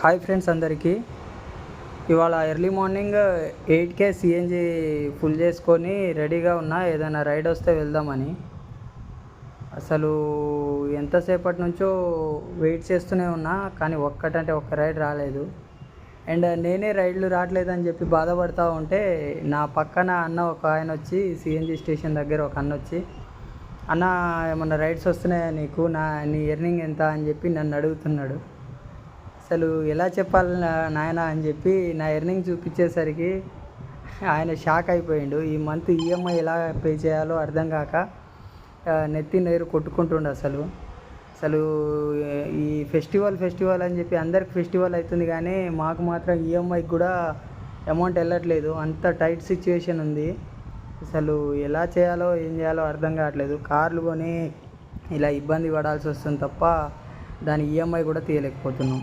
Hi friends అందరికీ. ఇవాళ early morning ఎయిట్కే సిఎన్జి ఫుల్ చేసుకొని రెడీగా ఉన్నా ఏదైనా రైడ్ వస్తే వెళ్దామని. అసలు ఎంతసేపటి నుంచో వెయిట్ చేస్తూనే ఉన్నా కానీ ఒక్కటంటే ఒక్క రైడ్ రాలేదు. అండ్ నేనే రైడ్లు రావట్లేదని చెప్పి బాధపడతా ఉంటే నా పక్కన అన్న ఒక ఆయన వచ్చి సిఎన్జి స్టేషన్ దగ్గర ఒక అన్న వచ్చి అన్న ఏమన్నా రైడ్స్ వస్తున్నాయా నీకు? నా నీ ఎర్నింగ్ ఎంత? అని చెప్పి నన్ను అడుగుతున్నాడు. అసలు ఎలా చెప్పాలి నాయన నాయనా అని చెప్పి నా ఎర్నింగ్ చూపించేసరికి ఆయన షాక్ అయిపోయిండు. ఈ మంత్ ఈఎంఐ ఎలా పే చేయాలో అర్థం కాక నెత్తి నీరు కొట్టుకుంటుండు అసలు. అసలు ఈ ఫెస్టివల్ ఫెస్టివల్ అని చెప్పి అందరికి ఫెస్టివల్ అవుతుంది కానీ మాకు మాత్రం ఈఎంఐకి కూడా అమౌంట్ వెళ్ళట్లేదు. అంత టైట్ సిచ్యువేషన్ ఉంది. అసలు ఎలా చేయాలో ఏం చేయాలో అర్థం కావట్లేదు. కార్లు కొని ఇలా ఇబ్బంది పడాల్సి వస్తుంది తప్ప దాని ఈఎంఐ కూడా తీయలేకపోతున్నాం.